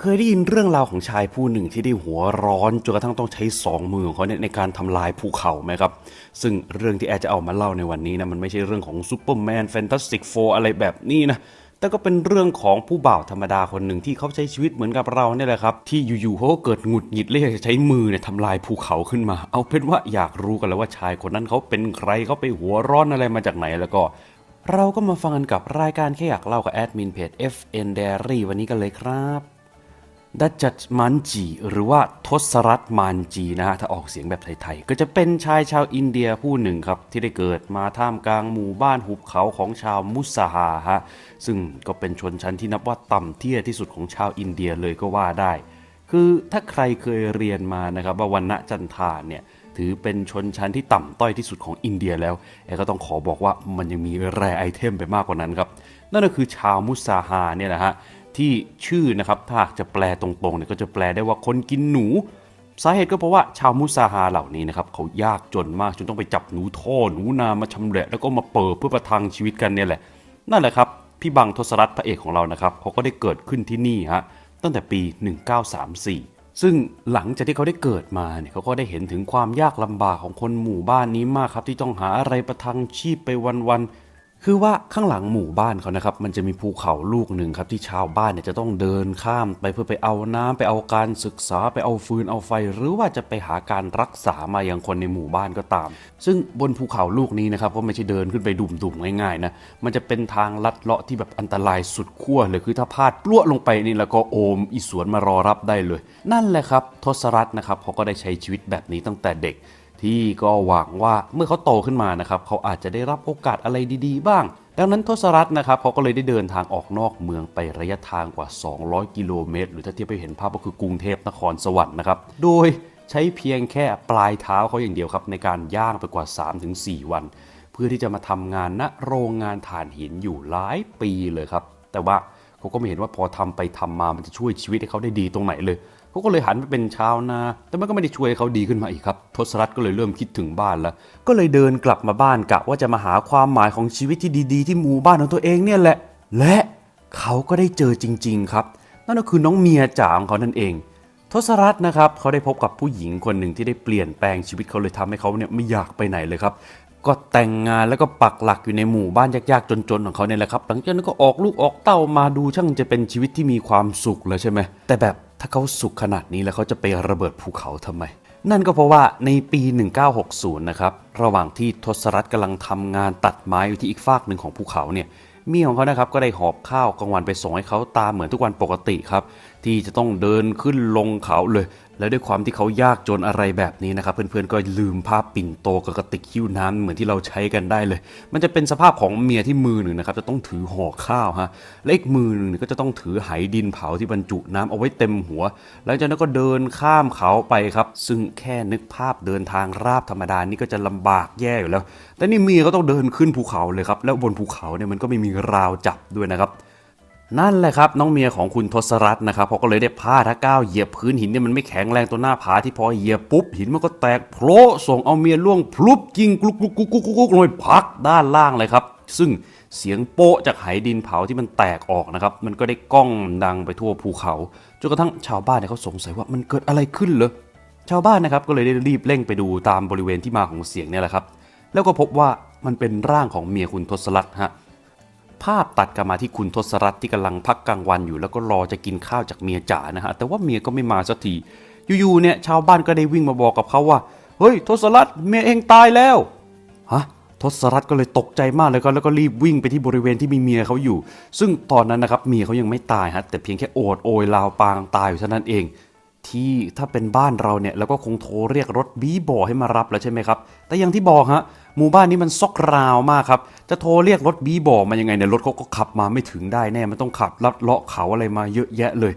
เคยได้ยินเรื่องราวของชายผู้หนึ่งที่ได้หัวร้อนจนกระทั่งต้องใช้สองมือของเขาเนี่ยในการทำลายภูเขาไหมครับ ซึ่งเรื่องที่แอร์จะเอามาเล่าในวันนี้นะมันไม่ใช่เรื่องของซูเปอร์แมนแฟนตาสติกโฟอะไรแบบนี้นะแต่ก็เป็นเรื่องของผู้บ่าวธรรมดาคนหนึ่งที่เขาใช้ชีวิตเหมือนกับเราเนี่ยแหละครับ ที่อยู่ๆเขาก็เกิดหงุดหงิดและอยากจะใช้มือเนี่ยทำลายภูเขาขึ้นมา เอาเป็นว่าอยากรู้กันแล้วว่าชายคนนั้นเขาเป็นใครเขาไปหัวร้อนอะไรมาจากไหนแล้วก็เราก็มาฟังกันกับรายการแค่อยากเล่ากับแอดมินเพจ FN Diary วันนี้กันเลยครับ ดัจจมันจีหรือว่าทศรัตน์มันจีนะฮะถ้าออกเสียงแบบไทยๆ ก็จะเป็นชายชาวอินเดียผู้หนึ่งครับ ที่ได้เกิดมาท่ามกลางหมู่บ้านหุบเขาของชาวมุสฮาฮะซึ่งก็เป็นชนชั้นที่นับว่าต่ำเตี้ยที่สุดของชาวอินเดียเลยก็ว่าได้ คือถ้าใครเคยเรียนมานะครับว่าวันณะจันทานเนี่ยถือเป็นชนชั้นที่ต่ำต้อยที่สุดของอินเดียแล้วแอก็ต้องขอบอกว่ามันยังมีแร่ไอเทมไปมากกว่านั้นครับ นั่นก็คือชาวมุสาฮาเนี่ยนะฮะ ที่ชื่อนะครับถ้าหากจะแปลตรงๆเนี่ยก็จะแปลได้ว่าคนกินหนู สาเหตุก็เพราะว่าชาวมุสาฮาเหล่านี้นะครับเขายากจนมากจนต้องไปจับหนูท่อหนูนามาชำแหละแล้วก็มาเปิดเพื่อประทังชีวิตกันเนี่ยแหละ นั่นแหละครับพี่บังทศรัตน์พระเอกของเรานะครับเขาก็ได้เกิดขึ้นที่นี่ฮะตั้งแต่ปี 1934 ซึ่งหลังจากที่เขาได้เกิดมาเนี่ยเขาก็ได้เห็นถึงความยากลำบากของคนหมู่บ้านนี้มากครับที่ต้องหาอะไรประทังชีพไปวันๆ คือว่าข้างหลังหมู่บ้านเขานะครับ มันจะมีภูเขาลูกหนึ่งครับที่ชาวบ้านเนี่ยจะต้องเดินข้ามไปเพื่อไปเอาน้ำไปเอาการศึกษาไปเอาฟืนเอาไฟ หรือว่าจะไปหาการรักษามาอย่างคนในหมู่บ้านก็ตาม ซึ่งบนภูเขาลูกนี้นะครับก็ไม่ใช่เดินขึ้นไปดุ่มๆง่ายๆนะมันจะเป็นทางลัดเลาะที่แบบอันตรายสุดขั้วเลยคือถ้าพลาดปล้วลงไปนี่แล้วก็โอมอีสวนมารอรับได้เลย นั่นแหละครับทศรัตน์นะครับเขาก็ได้ใช้ชีวิตแบบนี้ตั้งแต่เด็ก ที่ก็หวังว่าเมื่อเขาโตขึ้นมานะครับเขาอาจจะได้รับโอกาสอะไรดี ๆ บ้าง ดังนั้นทศรัตน์นะครับเขาก็เลยได้เดินทางออกนอกเมืองไประยะทางกว่า 200 กิโลเมตร หรือถ้าเทียบไปเห็นภาพก็คือกรุงเทพนครสวรรค์นะครับโดยใช้เพียงแค่ปลายเท้าเขาอย่างเดียวครับในการย่างไปกว่า 3-4 วัน เพื่อที่จะมาทำงานณโรงงานถ่านหินอยู่หลายปีเลยครับแต่ว่าเขาก็ไม่เห็นว่าพอทำไปทำมามันจะช่วยชีวิตให้เขาได้ดีตรงไหนเลย เขาก็เลยหันไปเป็นชาวนา แต่มันก็ไม่ได้ช่วยเขาดีขึ้นมาอีกครับ ทศรัตน์ก็เลยเริ่มคิดถึงบ้านแล้ว ก็เลยเดินกลับมาบ้านกะว่าจะมาหาความหมายของชีวิตที่ดีๆ ที่หมู่บ้านของตัวเองเนี่ยแหละ และเขาก็ได้เจอจริง ๆ ครับ นั่นก็คือน้องเมียจ๋าของเขานั่นเอง ทศรัตน์นะครับเขาได้พบกับผู้หญิงคนหนึ่งที่ได้เปลี่ยนแปลงชีวิตเขาเลยทำให้เขาเนี่ยไม่อยากไปไหนเลยครับก็แต่งงานแล้วก็ปักหลักอยู่ในหมู่บ้านยากๆ จนๆ ของเขาเนี่ยแหละครับ หลังจากนั้นก็ออกลูกออกเต้ามาดูช่างจะเป็นชีวิตที่มีความสุขแล้วใช่ไหม แต่แบบ ถ้าเขาสุขขนาดนี้แล้วเขาจะไประเบิดภูเขาทำไม นั่นก็เพราะว่าในปี 1960 นะครับ ระหว่างที่ทศรัตกำลังทำงานตัดไม้อยู่ที่อีกฝากหนึ่งของภูเขาเนี่ยเมียของเขานะครับก็ได้หอบข้าวกลางวันไปส่งให้เขาตามเหมือนทุกวันปกติครับ ที่จะต้องเดินขึ้นลงเขาเลย แล้วด้วยความที่เขายากจนอะไรแบบนี้นะครับ เพื่อนๆก็ลืมภาพปิ่นโตกับกระติกหิ้วน้ำเหมือนที่เราใช้กันได้เลย มันจะเป็นสภาพของเมียที่มือหนึ่งนะครับจะต้องถือห่อข้าวฮะและอีกมือหนึ่งก็จะต้องถือไหดินเผาที่บรรจุน้ำเอาไว้เต็มหัว แล้วจากนั้นก็เดินข้ามเขาไปครับ ซึ่งแค่นึกภาพเดินทางราบธรรมดานี่ก็จะลำบากแย่อยู่แล้ว แต่นี่เมียก็ต้องเดินขึ้นภูเขาเลยครับแล้วบนภูเขาเนี่ยมันก็ไม่มีราวจับด้วยนะครับ นั่นแหละครับน้องเมียของคุณทศรัตน์นะครับเขาก็เลยได้พาถ้าก้าวเหยียบพื้นหินเนี่ยมันไม่แข็งแรงตัวหน้าผาที่พอเหยียบปุ๊บหินมันก็แตกโผล่ส่งเอาเมียล่วงพลุบยิงกลุกกลุกกลุกกลุกกลุกลงไปพักด้านล่างเลยครับ ซึ่งเสียงโป๊ะจากไหดินเผาที่มันแตกออกนะครับ มันก็ได้ก้องดังไปทั่วภูเขาจนกระทั่งชาวบ้านเนี่ยเขาสงสัยว่ามันเกิดอะไรขึ้นเหรอชาวบ้านนะครับก็เลยได้รีบเร่งไปดูตามบริเวณที่มาของเสียงเนี่ยแหละครับ แล้วก็พบว่ามันเป็นร่างของเมียคุณทศรัตน์ฮะ ภาพตัดกลับมาที่คุณทศรัตน์ที่กำลังพักกลางวันอยู่ แล้วก็รอจะกินข้าวจากเมียจ๋านะฮะแต่ว่าเมียก็ไม่มาสักทีอยู่ๆเนี่ยชาวบ้านก็ได้วิ่งมาบอกกับเขาว่าเฮ้ยทศรัตน์เมียเองตายแล้วฮะทศรัตน์ก็เลยตกใจมากเลยก็แล้วก็รีบวิ่งไปที่บริเวณที่มีเมียเขาอยู่ ซึ่งตอนนั้นนะครับเมียเขายังไม่ตายฮะแต่เพียงแค่โอดโอยลาวปางตายอยู่เท่านั้นเอง ที่ถ้าเป็นบ้านเราเนี่ยเราก็คงโทรเรียกรถบีบอให้มารับแล้วใช่ไหมครับ แต่อย่างที่บอกฮะหมู่บ้านนี้มันซอกราวมากครับ จะโทรเรียกรถบีบอมายังไงเนี่ยรถเขาก็ขับมาไม่ถึงได้แน่ มันต้องขับลัดเลาะเขาอะไรมาเยอะแยะเลย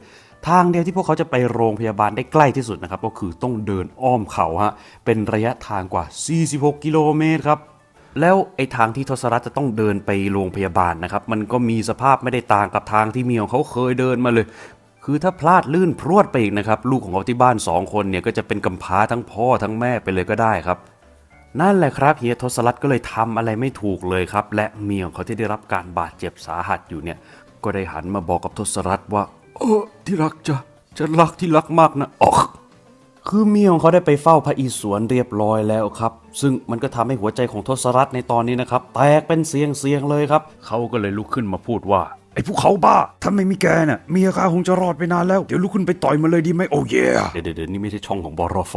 ทางเดียวที่พวกเขาจะไปโรงพยาบาลได้ใกล้ที่สุดนะครับ ก็คือต้องเดินอ้อมเขาฮะ เป็นระยะทางกว่า 46 กิโลเมตรครับแล้วไอ้ทางที่ทศรัตน์จะต้องเดินไปโรงพยาบาลนะครับ มันก็มีสภาพไม่ได้ต่างกับทางที่เมียของเขาเคยเดินมาเลย คือถ้าพลาดลื่นพรวดไปอีกนะครับ ลูกของเขาที่บ้านสองคนเนี่ยก็จะเป็นกำพร้าทั้งพ่อทั้งแม่ไปเลยก็ได้ครับ นั่นแหละครับเฮียทศรัตน์ก็เลยทำอะไรไม่ถูกเลยครับ และเมียของเขาที่ได้รับการบาดเจ็บสาหัสอยู่เนี่ย ก็ได้หันมาบอกกับทศรัตน์ว่าเออที่รักจะจะรักที่รักมากนะออคือเมียของเขาได้ไปเฝ้าพระอิศวรเรียบร้อยแล้วครับ ซึ่งมันก็ทำให้หัวใจของทศรัตน์ในตอนนี้นะครับ แตกเป็นเสียงเสียงเลยครับ เขาก็เลยลุกขึ้นมาพูดว่า ไอ้พวกเขาบ้า ถ้าไม่มีแกน่ะเมียข้าคงจะรอดไปนานแล้ว เดี๋ยวลุกขึ้นไปต่อยมันเลยดีไหมโอ้เย่เดี๋ยวเดี๋ยวนี่ไม่ใช่ช่องของบรฟ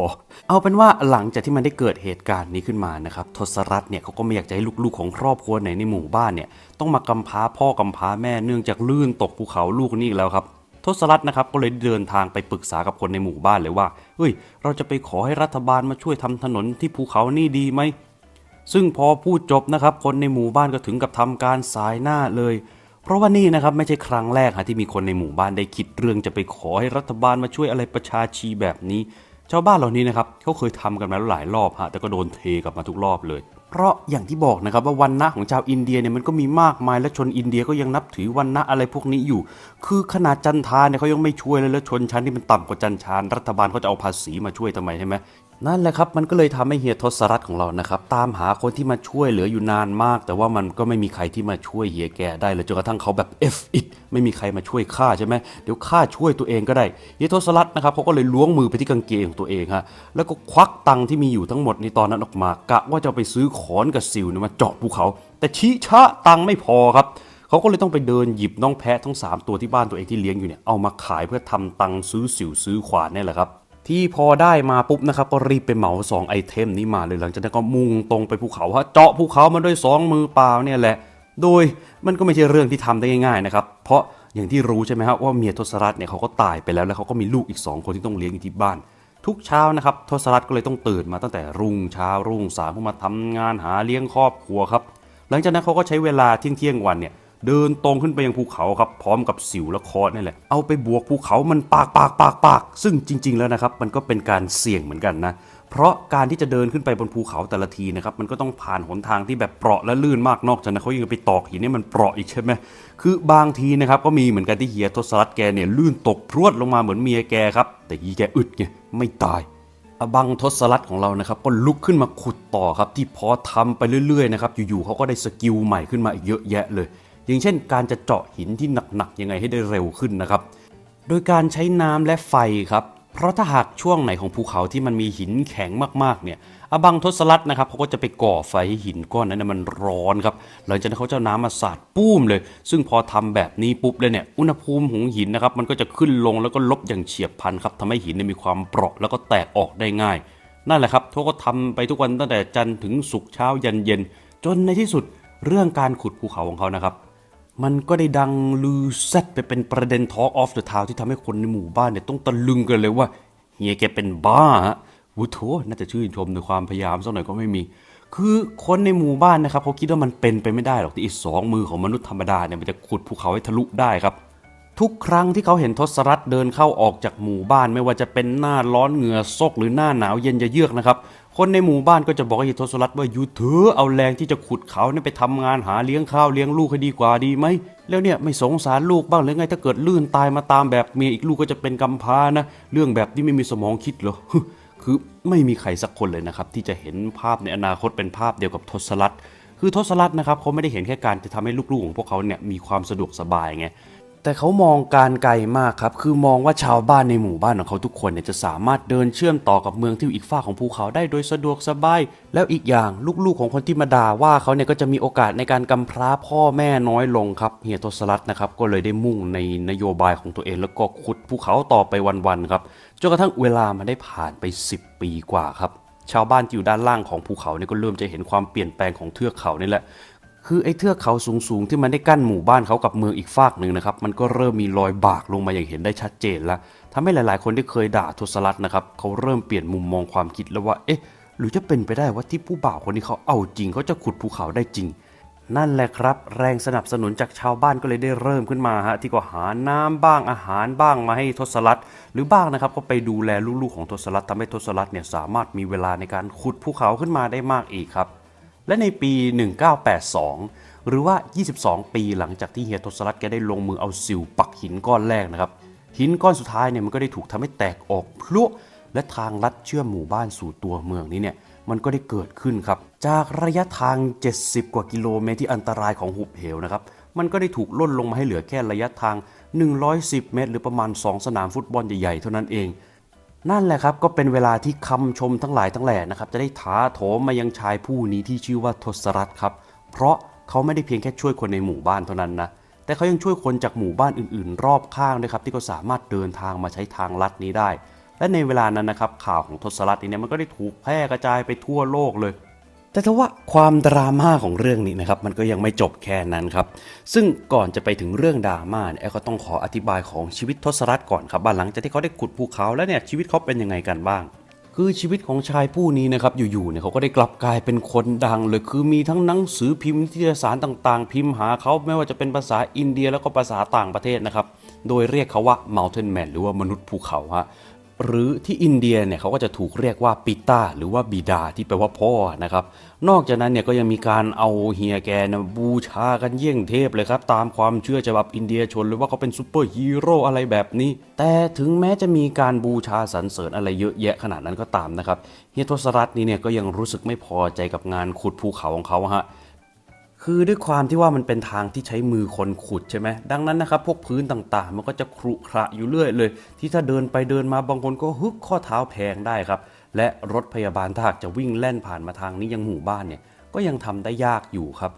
เอาเป็นว่าหลังจากที่มันได้เกิดเหตุการณ์นี้ขึ้นมานะครับทศรัตน์เนี่ยเขาก็ไม่อยากจะให้ลูกๆ ของครอบครัวไหนในหมู่บ้านเนี่ยต้องมากำพร้าพ่อกำพร้าแม่เนื่องจากลื่นตกภูเขาลูกนี่อีกแล้วครับทศรัตน์นะครับก็เลยเดินทางไปปรึกษากับคนในหมู่บ้านเลยว่าเฮ้ย เราจะไปขอให้รัฐบาลมาช่วยทำถนนที่ภูเขานี่ดีไหมซึ่งพอพูดจบนะครับคนในหมู่บ้านก็ถึงกับทำการสายหน้าเลยเพ ราะว่านี่นะครับไม่ใช่ครั้งแรกฮะที่มีคนในหมู่บ้านได้คิดเรื่องจะไปขอให้รัฐบาลมาช่วยอะไรประชาชีแบบนี้ ชาวบ้านเหล่านี้นะครับเขาเคยทำกันมาแล้วหลายรอบฮะแต่ก็โดนเทกลับมาทุกรอบเลย เพราะอย่างที่บอกนะครับว่าวันณะของชาวอินเดียเนี่ยมันก็มีมากมายและชนอินเดียก็ยังนับถือวันณะอะไรพวกนี้อยู่ คือขนาดจันทานเนี่ยเขายังไม่ช่วยเลยแล้วชนชั้นที่มันต่ำกว่าจันทานรัฐบาลเขาจะเอาภาษีมาช่วยทำไมใช่ไหม นั่นแหละครับมันก็เลยทำให้เฮียทศรัตของเรานะครับตามหาคนที่มาช่วยเหลืออยู่นานมาก แต่ว่ามันก็ไม่มีใครที่มาช่วยเฮียแกได้เลยจนกระทั่งเขาแบบ F it ไม่มีใครมาช่วยข้าใช่ไหมเดี๋ยวข้าช่วยตัวเองก็ได้เฮียทศรัตนะครับเขาก็เลยล้วงมือไปที่กางเกงของตัวเองฮะแล้วก็ควักตังที่มีอยู่ทั้งหมดในตอนนั้นออกมากะว่าจะไปซื้อขอนกับสิวเนี่ยมาเจาะภูเขา แต่ชี้ชะตังไม่พอครับเขาก็เลยต้องไปเดินหยิบน้องแพะทั้ง 3 ตัวที่บ้านตัวเองที่เลี้ยงอยู่เนี่ยเอามาขายเพื่อทำตังค์ซื้อสิวซื้อขวานนี่แหละครับ ที่พอได้มาปุ๊บนะครับก็รีบไปเหมา 2 ไอเทมนี้มาเลยหลังจากนั้นก็มุ่งตรงไปภูเขาฮะเจาะภูเขามาด้วย 2 มือเปล่าเนี่ยแหละ โดยมันก็ไม่ใช่เรื่องที่ทำได้ง่ายๆนะครับเพราะอย่างที่รู้ใช่ไหมครับว่าเมียทศรัตน์เนี่ยเขาก็ตายไปแล้วแล้วเขาก็มีลูกอีก 2 คนที่ต้องเลี้ยงอยู่ที่บ้าน ทุกเช้านะครับทศรัตน์ก็เลยต้องตื่นมาตั้งแต่รุ่งเช้ารุ่งสางเพื่อมาทำงานหาเลี้ยงครอบครัวครับหลังจากนั้นเขาก็ใช้เวลาเที่ยงเที่ยงวันเนี่ย เดินตรงขึ้นไปยังภูเขาครับพร้อมกับสิวและคอนี่แหละเอาไปบวกภูเขามันปากปากปากปากซึ่งจริง ๆ แล้วนะครับมันก็เป็นการเสี่ยงเหมือนกันนะเพราะการที่จะเดินขึ้นไปบนภูเขาแต่ละทีนะครับมันก็ต้องผ่านหนทางที่แบบเปราะและลื่นมากนอกจากนั้นเขายังไปตอกหินเนี่ยมันเปราะอีกใช่ไหมคือบางทีนะครับก็มีเหมือนกันที่เฮียทศรัตแกเนี่ยลื่นตกพรวดลงมาเหมือนเมียแกครับแต่ยีแกอึดไงไม่ตายอบังทศรัตของเรานะครับก็ลุกขึ้นมาขุดต่อครับที่พอทำไปเรื่อยๆนะครับอยู่ๆเขาก็ได้สกิลใหม่ขึ้นมาอีกเยอะแยะเลย อย่างเช่น การจะเจาะหินที่หนักๆยังไงให้ได้เร็วขึ้นนะครับ โดยการใช้น้ำและไฟครับ เพราะถ้าหากช่วงไหนของภูเขาที่มันมีหินแข็งมากๆเนี่ยอบังทศรัตนะครับเขาก็จะไปก่อไฟให้หินก้อนนั้นมันร้อนครับหลังจากนั้นเขาจะเอาน้ำมาสาดปุ้มเลย ซึ่งพอทำแบบนี้ปุ๊บเลยเนี่ยอุณหภูมิของหินนะครับมันก็จะขึ้นลงแล้วก็ลบอย่างเฉียบพลันครับทำให้หินมีความเปราะแล้วก็แตกออกได้ง่าย นั่นแหละครับเขาก็ทำไปทุกวันตั้งแต่จันทร์ถึงศุกร์เช้ายันเย็น จนในที่สุดเรื่องการขุดภูเขาของเขานะครับ มันก็ได้ดังลือแซดไปเป็นประเด็น Talk of the Town ที่ทำให้คนในหมู่บ้านเนี่ยต้องตะลึงกันเลยว่าเฮียแกเป็นบ้าฮะวุฒโธน่าจะชื่นชมในความพยายามสักหน่อยก็ไม่มี คือคนในหมู่บ้านนะครับเขาคิดว่ามันเป็นไปไม่ได้หรอกที่อีสองมือของมนุษย์ธรรมดาเนี่ยมันจะขุดภูเขาให้ทะลุได้ครับ ทุกครั้งที่เขาเห็นทศรัตเดินเข้าออกจากหมู่บ้าน ไม่ว่าจะเป็นหน้าร้อนเหงื่อซกหรือหน้าหนาวเย็นจะเยือกนะครับ คนในหมู่บ้านก็จะบอกให้ทศรัตน์ว่าอยู่เถอะเอาแรงที่จะขุดเขาเนี่ยไปทำงานหาเลี้ยงข้าวเลี้ยงลูกให้ดีกว่าดีไหมแล้วเนี่ยไม่สงสารลูกบ้างหรือไงถ้าเกิดลื่นตายมาตามแบบเมียอีกลูกก็จะเป็นกำพร้านะ เรื่องแบบนี้ไม่มีสมองคิดเหรอคือไม่มีใครสักคนเลยนะครับ ที่จะเห็นภาพในอนาคตเป็นภาพเดียวกับทศรัตน์คือทศรัตน์นะครับเขาไม่ได้เห็นแค่การจะทำให้ลูกๆของพวกเขาเนี่ยมีความสะดวกสบายไง แต่เขามองการไกลมากครับ คือมองว่าชาวบ้านในหมู่บ้านของเขาทุกคนเนี่ยจะสามารถเดินเชื่อมต่อกับเมืองที่อยู่อีกฝ้ากของภูเขาได้โดยสะดวกสบาย แล้วอีกอย่างลูกๆของคนที่มาด่าว่าเขาเนี่ยก็จะมีโอกาสในการกำพร้าพ่อแม่น้อยลงครับเฮียทศรัตน์นะครับก็เลยได้มุ่งในนโยบายของตัวเอง แล้วก็ขุดภูเขาต่อไปวันๆครับจนกระทั่งเวลามันได้ผ่านไป 10 ปีกว่าครับชาวบ้านที่อยู่ด้านล่างของภูเขาเนี่ยก็เริ่มจะเห็นความเปลี่ยนแปลงของเทือกเขานี่แหละ คือไอ้เทือกเขาสูงๆ ที่มันได้กั้นหมู่บ้านเขากับเมืองอีกฝากหนึ่งนะครับ มันก็เริ่มมีรอยบากลงมาอย่างเห็นได้ชัดเจนแล้วทำให้หลายๆ คนที่เคยด่าทศรัตน์นะครับเขาเริ่มเปลี่ยนมุมมองความคิดแล้วว่า เอ๊ะ หรือจะเป็นไปได้ว่าที่ผู้บ่าวคนนี้เขาเอาจริงเขาจะขุดภูเขาได้จริง นั่นแหละครับ แรงสนับสนุนจากชาวบ้านก็เลยได้เริ่มขึ้นมาฮะที่ก็หาน้ำบ้างอาหารบ้างมาให้ทศรัตน์หรือบ้างนะครับก็ไปดูแลลูกๆของทศรัตน์ทำให้ทศรัตน์เนี่ยสามารถมีเวลาในการขุดภูเขาขึ้นมาได้มากอีกครับ และในปี 1982 หรือว่า 22 ปีหลังจากที่เฮียทศรัตแกได้ลงมือเอาสิวปักหินก้อนแรกนะครับ หินก้อนสุดท้ายเนี่ยมันก็ได้ถูกทำให้แตกออกพลุและทางลัดเชื่อมหมู่บ้านสู่ตัวเมืองนี้เนี่ยมันก็ได้เกิดขึ้นครับ จากระยะทาง 70 กว่ากิโลเมตรที่อันตรายของหุบเหวนะครับมันก็ได้ถูกล่นลงมาให้เหลือแค่ระยะทาง 110 เมตร หรือประมาณ 2 สนามฟุตบอลใหญ่ๆ เท่านั้นเอง นั่นแหละครับก็เป็นเวลาที่คำชมทั้งหลายทั้งแหล่นะครับจะได้ถาโถมมายังชายผู้นี้ที่ชื่อว่าทศรัตน์ครับ เพราะเขาไม่ได้เพียงแค่ช่วยคนในหมู่บ้านเท่านั้นนะแต่เขายังช่วยคนจากหมู่บ้านอื่นๆ รอบข้างด้วยครับที่เขาสามารถเดินทางมาใช้ทางลัดนี้ได้ และในเวลานั้นนะครับข่าวของทศรัตน์เนี่ยมันก็ได้ถูกแพร่กระจายไปทั่วโลกเลย แต่ถ้าว่าความดราม่าของเรื่องนี้นะครับมันก็ยังไม่จบแค่นั้นครับ ซึ่งก่อนจะไปถึงเรื่องดราม่าเนี่ยแอลก็ต้องขออธิบายของชีวิตทศรัตน์ก่อนครับว่าหลังจากที่เขาได้ขุดภูเขาแล้วเนี่ยชีวิตเขาเป็นยังไงกันบ้าง คือชีวิตของชายผู้นี้นะครับอยู่ๆเนี่ยเขาก็ได้กลับกลายเป็นคนดังเลยคือมีทั้งหนังสือพิมพ์นิตยสารต่างๆ พิมพ์หาเขาไม่ว่าจะเป็นภาษาอินเดียแล้วก็ภาษาต่างประเทศนะครับโดยเรียกเขาว่า Mountain Man หรือว่ามนุษย์ภูเขาฮะ หรือที่อินเดียเนี่ยเขาก็จะถูกเรียกว่าปิต้าหรือว่าบิดาที่แปลว่าพ่อนะครับ นอกจากนั้นเนี่ยก็ยังมีการเอาเฮียแกนะบูชากันเยี่ยงเทพเลยครับ ตามความเชื่อฉบับอินเดียชนเลยว่าเขาเป็นซูเปอร์ฮีโร่อะไรแบบนี้ แต่ถึงแม้จะมีการบูชาสรรเสริญอะไรเยอะแยะขนาดนั้นก็ตามนะครับเฮียทศรัตน์นี่เนี่ยก็ยังรู้สึกไม่พอใจกับงานขุดภูเขาของเขาฮะ คือด้วยความที่ว่ามันเป็นทางที่ใช้มือคนขุดใช่ไหมดังนั้นนะครับพวกพื้นต่างๆ มันก็จะครุขระอยู่เรื่อยเลย ที่ถ้าเดินไปเดินมาบางคนก็ฮึกข้อเท้าแพงได้ครับ และรถพยาบาลถ้าหากจะวิ่งแล่นผ่านมาทางนี้ยังหมู่บ้านเนี่ยก็ยังทำได้ยากอยู่ครับ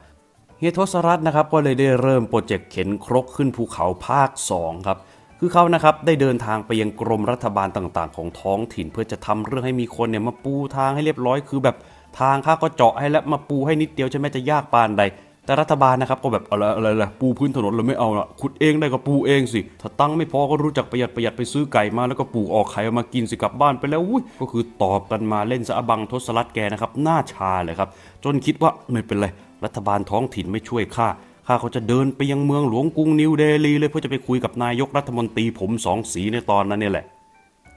เฮียทศรัตน์นะครับก็เลยได้เริ่มโปรเจกต์เข็นครกขึ้นภูเขาภาค 2 ครับคือเขานะครับได้เดินทางไปยังกรมรัฐบาลต่างๆ ของท้องถิ่น เพื่อจะทำเรื่องให้มีคนเนี่ยมาปูทางให้เรียบร้อยคือแบบ ทางข้าก็เจาะให้แล้วมาปูให้นิดเดียวใช่ไหมจะยากปานใด แต่รัฐบาลนะครับก็แบบอะไรอะไรอะปูพื้นถนนเราไม่เอาละขุดเองได้ก็ปูเองสิ ถ้าตังไม่พอก็รู้จักประหยัดประหยัดไปซื้อไก่มาแล้วก็ปูออกไข่เอามากินสิกลับบ้านไปแล้วอุ้ยก็คือตอบกันมาเล่นสะบังทศรัตแกนะครับหน้าชาเลยครับจนคิดว่าไม่เป็นไรรัฐบาลท้องถิ่นไม่ช่วยข้าข้าเขาจะเดินไปยังเมืองหลวงกรุงนิวเดลีเลยเพื่อจะไปคุยกับนายกรัฐมนตรีผมสองสีในตอนนั้นนี่แหละ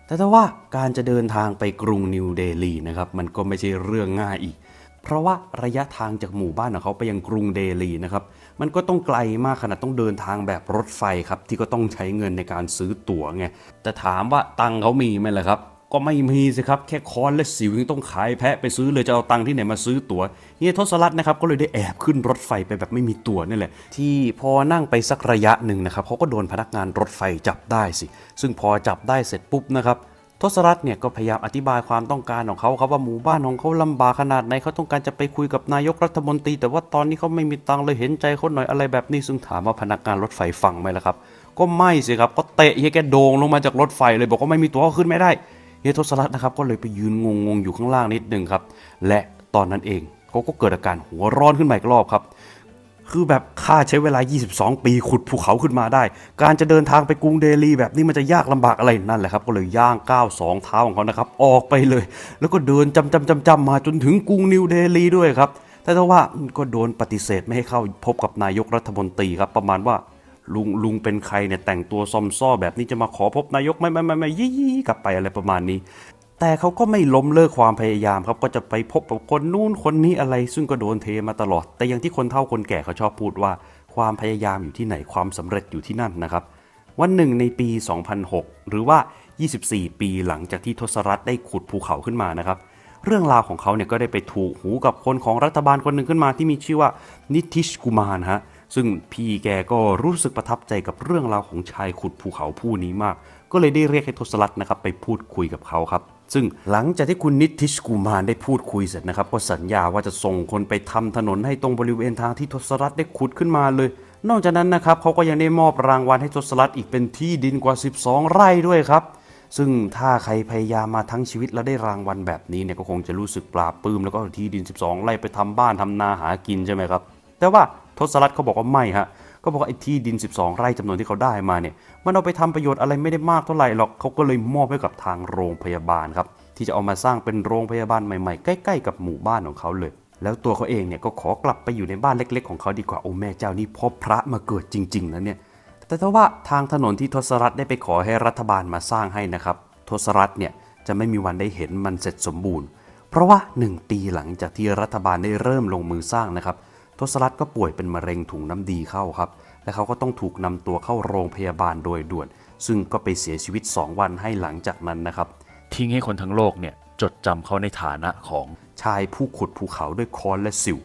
แต่ถ้าว่าการจะเดินทางไปกรุงนิวเดลีนะครับมันก็ไม่ใช่เรื่องง่ายอีก เพราะว่าระยะทางจากหมู่บ้านของเขาไปยังกรุงเดลีนะครับมันก็ต้องไกลมากขนาดต้องเดินทางแบบรถไฟครับที่ก็ต้องใช้เงินในการซื้อตั๋วไงแต่ถามว่าตังเขามีไหมล่ะครับ ก็ไม่มีสิครับ แค่ค้อนและสิวยังต้องขายแพะไปซื้อเลยจะเอาตังค์ที่ไหนมาซื้อตั๋วเฮียทศรัตน์นะครับก็เลยได้แอบขึ้นรถไฟไปแบบไม่มีตั๋วนี่แหละ ที่พอนั่งไปสักระยะหนึ่งนะครับเขาก็โดนพนักงานรถไฟจับได้สิ ซึ่งพอจับได้เสร็จปุ๊บนะครับทศรัตน์เนี่ยก็พยายามอธิบายความต้องการของเขาครับว่าหมู่บ้านของเขาลำบากขนาดไหนเขาต้องการจะไปคุยกับนายกรัฐมนตรี แต่ว่าตอนนี้เขาไม่มีตังค์เลยเห็นใจเขาหน่อยอะไรแบบนี้ซึ่งถามว่าพนักงานรถไฟฟังไหมล่ะครับ ก็ไม่สิครับก็เตะเฮียแกโดงลงมาจากรถไฟเลยบอกว่าไม่มีตัวขึ้นไม่ได้ ฮียทศรัตน์นะครับก็เลยไปยืนงงๆอยู่ข้างล่างนิดนึงครับ และตอนนั้นเองเขาก็เกิดอาการหัวร้อนขึ้นมาอีกรอบครับ คือแบบข้าใช้เวลา 22 ปีขุดภูเขาขึ้นมาได้ การจะเดินทางไปกรุงเดลีแบบนี้มันจะยากลำบากอะไรนั่นแหละครับ ก็เลยย่างก้าวสองเท้าของเขานะครับ ออกไปเลย แล้วก็เดินจำจำจำจำมาจนถึงกรุงนิวเดลีด้วยครับแต่ถ้าว่าก็โดนปฏิเสธไม่ให้เข้าพบกับนายกรัฐมนตรีครับประมาณว่า ลุงลุงเป็นใครเนี่ยแต่งตัวซอมซ่อแบบนี้จะมาขอพบนายกไม่ไม่ไม่ไม่ยี่ยี่กลับไปอะไรประมาณนี้ แต่เขาก็ไม่ล้มเลิกความพยายามครับก็จะไปพบกับคนนู้นคนนี้อะไรซึ่งก็โดนเทมาตลอด แต่อย่างที่คนเฒ่าคนแก่เขาชอบพูดว่า ความพยายามอยู่ที่ไหนความสำเร็จอยู่ที่นั่นนะครับ วันหนึ่งในปี 2006 หรือว่า 24 ปีหลังจากที่ทศรัตน์ได้ขุดภูเขาขึ้นมานะครับเรื่องราวของเขาเนี่ยก็ได้ไปถูกหูกับคนของรัฐบาลคนหนึ่งขึ้นมาที่มีชื่อว่านิติชกุมารฮะ ซึ่งพี่แกก็รู้สึกประทับใจกับเรื่องราวของชายขุดภูเขาผู้นี้มาก ก็เลยได้เรียกให้ทศรัตน์นะครับไปพูดคุยกับเขาครับ ซึ่งหลังจากที่คุณนิติชกุมารได้พูดคุยเสร็จนะครับก็สัญญาว่าจะส่งคนไปทำถนนให้ตรงบริเวณทางที่ทศรัตน์ได้ขุดขึ้นมาเลย นอกจากนั้นนะครับเขาก็ยังได้มอบรางวัลให้ทศรัตน์อีกเป็นที่ดินกว่า 12 ไร่ด้วยครับซึ่งถ้าใครพยายามมาทั้งชีวิตแล้วได้รางวัลแบบนี้เนี่ยก็คงจะรู้สึกปลาบปื้มแล้วก็ที่ดิน 12 ไร่ไปทำบ้านทำนาหากินใช่ไหมครับ แต่ว่า ทศรัตน์เขาบอกว่าไม่ฮะก็บอกว่าไอ้ที่ดิน 12 ไร่จำนวนที่เขาได้มาเนี่ยมันเอาไปทำประโยชน์อะไรไม่ได้มากเท่าไหร่หรอกเขาก็เลยมอบให้กับทางโรงพยาบาลครับที่จะเอามาสร้างเป็นโรงพยาบาลใหม่ๆ ใกล้ๆ กับหมู่บ้านของเขาเลย แล้วตัวเขาเองเนี่ยก็ขอกลับไปอยู่ในบ้านเล็ก ๆ ของเขาดีกว่าโอ้แม่เจ้านี่พ่อพระมาเกิดจริงๆนะเนี่ยแต่ถ้าว่าทางถนนที่ทศรัตน์ได้ไปขอให้รัฐบาลมาสร้างให้นะครับทศรัตน์เนี่ยจะไม่มีวันได้เห็นมันเสร็จสมบูรณ์ เพราะว่า 1 ปีหลังจากที่รัฐบาลได้เริ่มลงมือสร้างนะครับ ทศรัตน์ก็ป่วยเป็นมะเร็งถุงน้ำดีเข้าครับ และเขาก็ต้องถูกนำตัวเข้าโรงพยาบาลโดยด่วน ซึ่งก็ไปเสียชีวิต 2 วันให้หลังจากนั้นนะครับ ทิ้งให้คนทั้งโลกเนี่ยจดจำเขาในฐานะของชายผู้ขุดภูเขาด้วยค้อนและสิว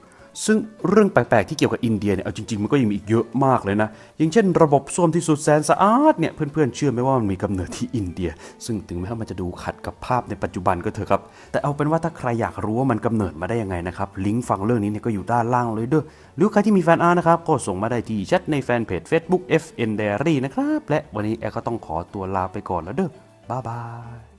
ซึ่งเรื่องแปลกๆที่เกี่ยวกับอินเดียเนี่ยเอาจริงๆมันก็ยังมีอีกเยอะมากเลยนะ อย่างเช่นระบบส้วมที่สุดแสนสะอาดเนี่ยเพื่อนๆเชื่อไหมว่ามันมีกำเนิดที่อินเดีย ซึ่งถึงแม้ว่ามันจะดูขัดกับภาพในปัจจุบันก็เถอะครับ แต่เอาเป็นว่าถ้าใครอยากรู้ว่ามันกำเนิดมาได้ยังไงนะครับลิงก์ฟังเรื่องนี้เนี่ยก็อยู่ด้านล่างเลยเด้อหรือใครที่มีแฟนอาร์นะครับก็ส่งมาได้ที่แชทในแฟนเพจ Facebook FN Diary นะครับและวันนี้แอร์ก็ต้องขอตัวลาไปก่อนแล้วเด้อบ๊ายบาย